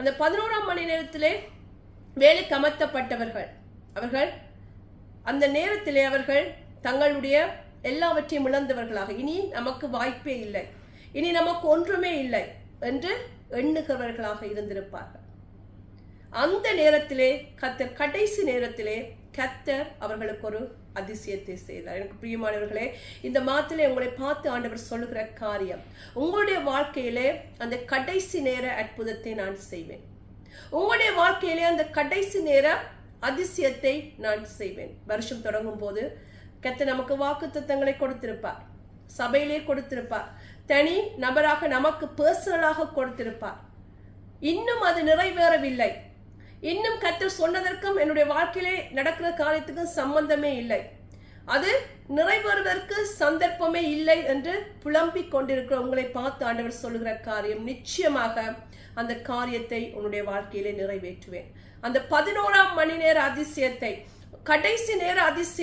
அந்த பதினோராம் மணி நேரத்திலே வேலைக்கு அமர்த்தப்பட்டவர்கள் அவர்கள் அந்த நேரத்திலே அவர்கள் தங்களுடைய எல்லாவற்றையும் இழந்தவர்களாக. இனி நமக்கு வாய்ப்பே இல்லை. இனி நமக்கு ஒன்றுமே இல்லை என்று எண்ணுகிறவர்களாக இருந்திருப்பார்கள். அந்த நேரத்திலே கத்தர் கடைசி நேரத்திலே கத்தர் அவர்களுக்கு ஒரு அதிசயத்தை செய்தார். எனக்கு பிரியமானவர்களே இந்த மாத்திலே உங்களை பார்த்து ஆண்டவர் சொல்லுகிற காரியம் உங்களுடைய வாழ்க்கையிலே அந்த கடைசி நேர அற்புதத்தை நான் செய்வேன். உங்களுடைய வாழ்க்கையிலே அந்த கடைசி நேர அதிசயத்தை நான் செய்வேன். வருஷம் தொடங்கும் போது கத்த நமக்கு வாக்கு தத்தங்களை கொடுத்திருப்பார். சபையிலே கொடுத்திருப்பார். தனி நபராக நமக்கு பர்சனலாக கொடுத்திருப்பார். இன்னும் அது நிறைவேறவில்லை. இன்னும் கத்தர் சொன்னதற்கும் என்னுடைய வாழ்க்கையிலே நடக்கிற காரியத்துக்கும் சம்பந்தமே இல்லை. அது நிறைவேறுவதற்கு சந்தர்ப்பமே இல்லை என்று புலம்பிக் கொண்டிருக்கிற உங்களை பார்த்து ஆண்டவர் சொல்லுகிற காரியம் நிச்சயமாக அந்த காரியத்தை உன்னுடைய வாழ்க்கையிலே நிறைவேற்றுவேன். அந்த பதினோராம் மணி நேர அதிசயத்தை கடைசி நேர அதிசய